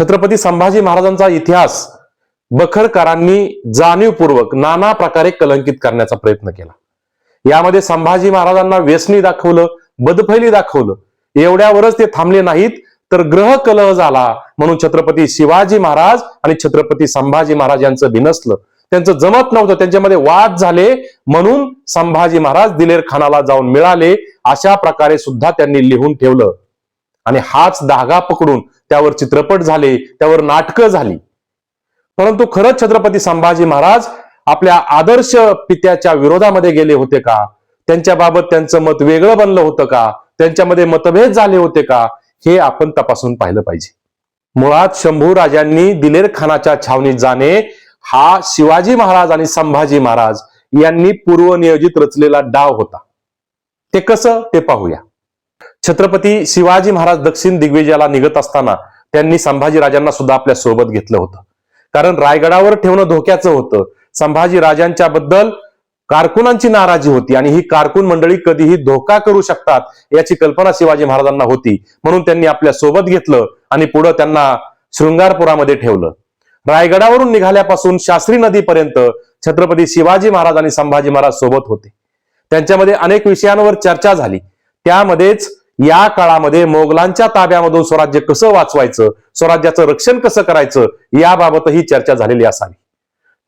छत्रपती संभाजी महाराजांचा इतिहास बखरकरांनी जाणीवपूर्वक नाना प्रकारे कलंकित करण्याचा प्रयत्न केला. यामध्ये संभाजी महाराजांना व्यसनी दाखवलं बदफैली दाखवलं. एवढ्यावरच ते थांबले नाहीत तर ग्रह कलह झाला म्हणून छत्रपती शिवाजी महाराज आणि छत्रपती संभाजी महाराज यांचं बिनसलं. त्यांचं जमत नव्हतं त्यांच्यामध्ये वाद झाले म्हणून संभाजी महाराज दिलेर खानाला जाऊन मिळाले अशा प्रकारे सुद्धा त्यांनी लिहून ठेवलं. आणि हाच धागा पकडून त्यावर चित्रपट झाले त्यावर नाटकं झाली. परंतु खरंच छत्रपती संभाजी महाराज आपल्या आदर्श पित्याच्या विरोधामध्ये गेले होते का? त्यांच्याबाबत त्यांचं मत वेगळं बनलं होतं का? त्यांच्यामध्ये मतभेद झाले होते का? हे आपण तपासून पाहिलं पाहिजे. मुळात शंभू राजांनी दिलेर खानाच्या छावणीत जाणे हा शिवाजी महाराज आणि संभाजी महाराज यांनी पूर्वनियोजित रचलेला डाव होता. ते कसं? ते पाहूया. छत्रपती शिवाजी महाराज दक्षिण दिग्विजयाला निघत असताना त्यांनी संभाजी राजांना सुद्धा आपल्यासोबत घेतलं होतं. कारण रायगडावर ठेवणं धोक्याचं होतं. संभाजी राजांच्या बद्दल कारकुनांची नाराजी होती आणि ही कारकून मंडळी कधीही धोका करू शकतात याची कल्पना शिवाजी महाराजांना होती. म्हणून त्यांनी आपल्यासोबत घेतलं आणि पुढं त्यांना शृंगारपुरामध्ये ठेवलं. रायगडावरून निघाल्यापासून शास्त्री नदीपर्यंत छत्रपती शिवाजी महाराज आणि संभाजी महाराज सोबत होते. त्यांच्यामध्ये अनेक विषयांवर चर्चा झाली. त्यामध्येच या काळामध्ये मोगलांच्या ताब्यामधून स्वराज्य कसं वाचवायचं स्वराज्याचं रक्षण कसं करायचं याबाबतही चर्चा झालेली असावी.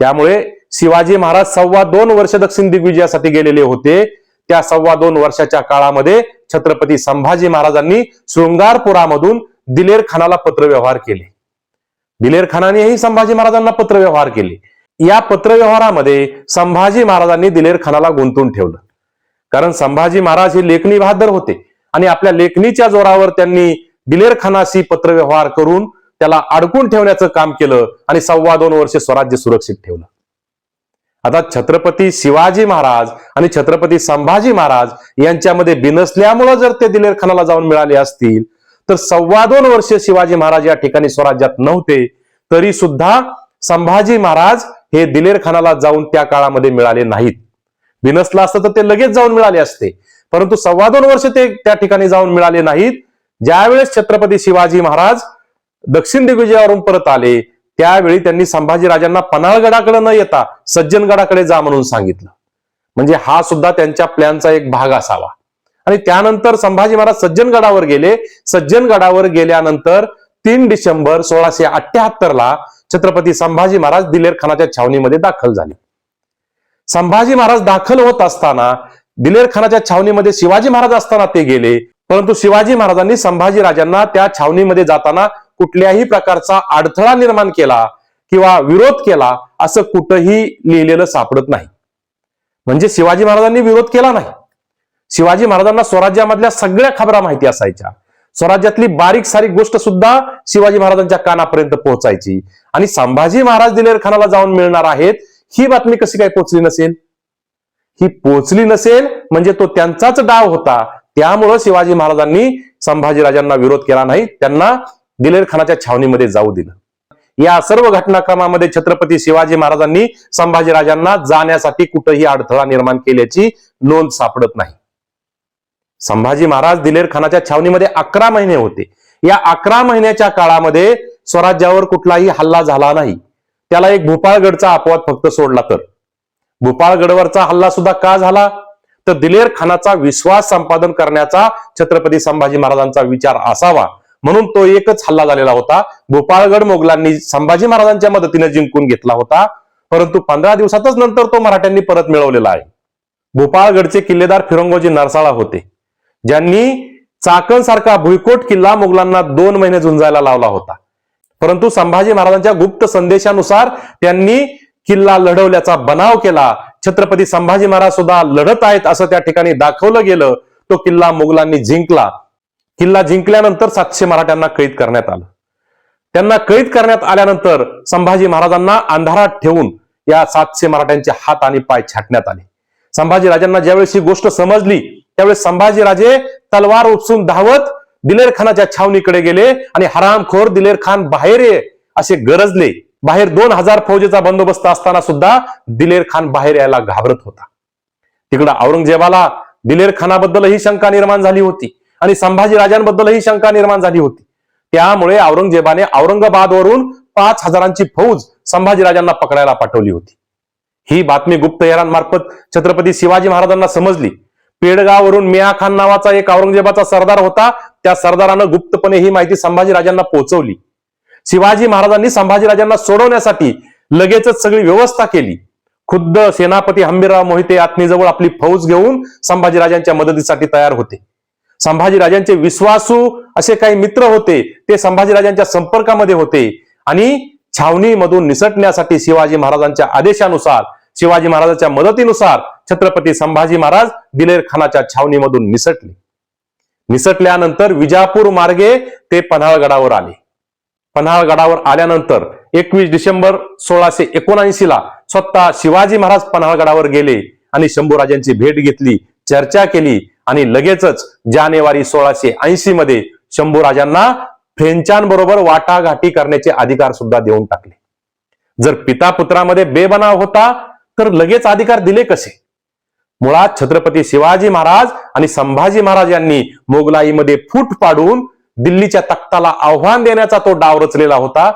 त्यामुळे शिवाजी महाराज सव्वा दोन वर्ष दक्षिण दिग्विजयासाठी गेलेले होते. त्या सव्वा दोन वर्षाच्या काळामध्ये छत्रपती संभाजी महाराजांनी शृंगारपुरामधून दिलेर खानाला पत्रव्यवहार केले. दिलेर खानानेही संभाजी महाराजांना पत्रव्यवहार केले. या पत्रव्यवहारामध्ये संभाजी महाराजांनी दिलेर खानाला गुंतून ठेवलं. कारण संभाजी महाराज हे लेखणी बहादर होते. आणि आपल्या लेखणीच्या जोरावर त्यांनी दिलेर खानाशी पत्रव्यवहार करून त्याला अडकून ठेवण्याचं काम केलं आणि सव्वा दोन वर्ष स्वराज्य सुरक्षित ठेवलं. आता छत्रपती शिवाजी महाराज आणि छत्रपती संभाजी महाराज यांच्यामध्ये बिनसल्यामुळं जर ते दिलेर खानाला जाऊन मिळाले असतील तर सव्वा दोन वर्ष शिवाजी महाराज या ठिकाणी स्वराज्यात नव्हते तरी सुद्धा संभाजी महाराज हे दिलेर खानाला जाऊन त्या काळामध्ये मिळाले नाहीत. बिनसलं असतं तर ते लगेच जाऊन मिळाले असते. परंतु सव्वा दोन वर्ष ते त्या ठिकाणी जाऊन मिळाले नाहीत. ज्यावेळेस छत्रपती शिवाजी महाराज दक्षिण दिग्विजयावरून परत आले त्यावेळी त्यांनी संभाजी राजांना पन्हाळगडाकडे न येता सज्जनगडाकडे जा म्हणून सांगितलं. म्हणजे हा सुद्धा त्यांच्या प्लॅनचा एक भाग असावा. आणि त्यानंतर संभाजी महाराज सज्जनगडावर गेले. सज्जनगडावर गेल्यानंतर तीन डिसेंबर सोळाशे अठ्याहत्तर ला छत्रपती संभाजी महाराज दिलेर खानाच्या छावणीमध्ये दाखल झाले. संभाजी महाराज दाखल होत असताना दिलेर खानाच्या छावणीमध्ये शिवाजी महाराज असताना ते गेले. परंतु शिवाजी महाराजांनी संभाजी राजांना त्या छावणीमध्ये जाताना कुठल्याही प्रकारचा अडथळा निर्माण केला किंवा विरोध केला असं कुठंही लिहिलेलं सापडत नाही. म्हणजे शिवाजी महाराजांनी विरोध केला नाही. शिवाजी महाराजांना स्वराज्यामधल्या सगळ्या खबरा माहिती असायच्या. स्वराज्यातली बारीक सारीक गोष्ट सुद्धा शिवाजी महाराजांच्या कानापर्यंत पोहोचायची. आणि संभाजी महाराज दिलेर खानाला जाऊन मिळणार आहेत ही बातमी कशी काय पोहोचली नसेल? ही पोचली नसेल म्हणजे तो त्यांचाच डाव होता. त्यामुळं शिवाजी महाराजांनी संभाजीराजांना विरोध केला नाही. त्यांना दिलेर खानाच्या छावणीमध्ये जाऊ दिलं. या सर्व घटनाक्रमामध्ये छत्रपती शिवाजी महाराजांनी संभाजीराजांना जाण्यासाठी कुठंही अडथळा निर्माण केल्याची नोंद सापडत नाही. संभाजी महाराज दिलेर खानाच्या छावणीमध्ये अकरा महिने होते. या अकरा महिन्याच्या काळामध्ये स्वराज्यावर कुठलाही हल्ला झाला नाही. त्याला एक भोपाळगडचा अपवाद फक्त सोडला तर. भोपाळगडवरचा हल्ला सुद्धा का झाला? तर दिलेर खानाचा विश्वास संपादन करण्याचा छत्रपती संभाजी महाराजांचा विचार असावा म्हणून तो एकच हल्ला झालेला होता. भोपाळगड मोगलांनी संभाजी महाराजांच्या मदतीने जिंकून घेतला होता. परंतु पंधरा दिवसातच नंतर तो मराठ्यांनी परत मिळवलेला आहे. भोपाळगडचे किल्लेदार फिरंगोजी नरसाळा होते. ज्यांनी चाकण सारखा भुईकोट किल्ला मोगलांना दोन महिने झुंजायला लावला होता. परंतु संभाजी महाराजांच्या गुप्त संदेशानुसार त्यांनी किल्ला लढवल्याचा बनाव केला. छत्रपती संभाजी महाराज सुद्धा लढत आहेत असं त्या ठिकाणी दाखवलं गेलं. तो किल्ला मुघलांनी जिंकला. किल्ला जिंकल्यानंतर सातशे मराठ्यांना कैद करण्यात आलं. त्यांना कैद करण्यात आल्यानंतर संभाजी महाराजांना अंधारात ठेवून या सातशे मराठ्यांचे हात आणि पाय छाटण्यात आले. संभाजी राजांना ज्यावेळेस ही गोष्ट समजली त्यावेळेस संभाजीराजे तलवार उपसून धावत दिलेर खानाच्या छावणीकडे गेले आणि हरामखोर दिलेर खान बाहेर ये असे गरजले. बाहेर दोन हजार फौजेचा बंदोबस्त असताना सुद्धा दिलेर खान बाहेर यायला घाबरत होता. तिकडं औरंगजेबाला दिलेर खानाबद्दलही शंका निर्माण झाली होती आणि संभाजी राजांबद्दलही शंका निर्माण झाली होती. त्यामुळे औरंगजेबाने औरंगाबादवरून पाच हजारांची फौज संभाजीराजांना पकडायला पाठवली होती. ही बातमी गुप्तहेरांमार्फत छत्रपती शिवाजी महाराजांना समजली. पेडगाववरून मिया खान नावाचा एक औरंगजेबाचा सरदार होता. त्या सरदारानं गुप्तपणे ही माहिती संभाजीराजांना पोहोचवली शिवाजी महाराजांनी संभाजीराजांना सोडवण्यासाठी लगेचच सगळी व्यवस्था केली. खुद्द सेनापती हंबीरराव मोहिते आत्मीजवळ आपली फौज घेऊन संभाजीराजांच्या मदतीसाठी तयार होते. संभाजीराजांचे विश्वासू असे काही मित्र होते ते संभाजीराजांच्या संपर्कामध्ये होते आणि छावणीमधून निसटण्यासाठी शिवाजी महाराजांच्या आदेशानुसार शिवाजी महाराजांच्या मदतीनुसार छत्रपती संभाजी महाराज दिलेर खानाच्या छावणीमधून निसटले. निसटल्यानंतर विजापूर मार्गे ते पन्हाळगडावर आले. पन्हाळगडावर आल्यानंतर एकवीस डिसेंबर सोळाशे एकोणऐंशी ला स्वतः शिवाजी महाराज पन्हाळगडावर गेले आणि शंभूराजांची भेट घेतली चर्चा केली आणि लगेचच जानेवारी सोळाशे ऐंशी मध्ये शंभूराजांना फ्रेंचांबरोबर वाटाघाटी करण्याचे अधिकार सुद्धा देऊन टाकले. जर पिता पुत्रामध्ये बेबनाव होता तर लगेच अधिकार दिले कसे? मुळात छत्रपती शिवाजी महाराज आणि संभाजी महाराज यांनी मोगलाईमध्ये फूट पाडून दिल्लीच्या तख्ताला आव्हान देण्याचा तो डाव रचलेला होता.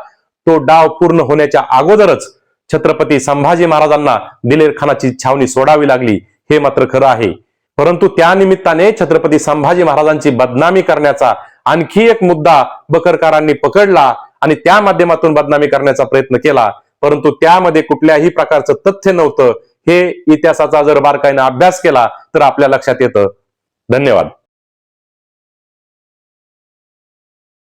तो डाव पूर्ण होण्याच्या अगोदरच छत्रपती संभाजी महाराजांना दिलेर खानाची छावणी सोडावी लागली हे मात्र खरं आहे. परंतु त्या निमित्ताने छत्रपती संभाजी महाराजांची बदनामी करण्याचा आणखी एक मुद्दा बकरकारांनी पकडला आणि त्या माध्यमातून बदनामी करण्याचा प्रयत्न केला. परंतु त्यामध्ये कुठल्याही प्रकारचं तथ्य नव्हतं. हे इतिहासाचा जर बारकाईनं अभ्यास केला तर आपल्या लक्षात येतं. धन्यवाद.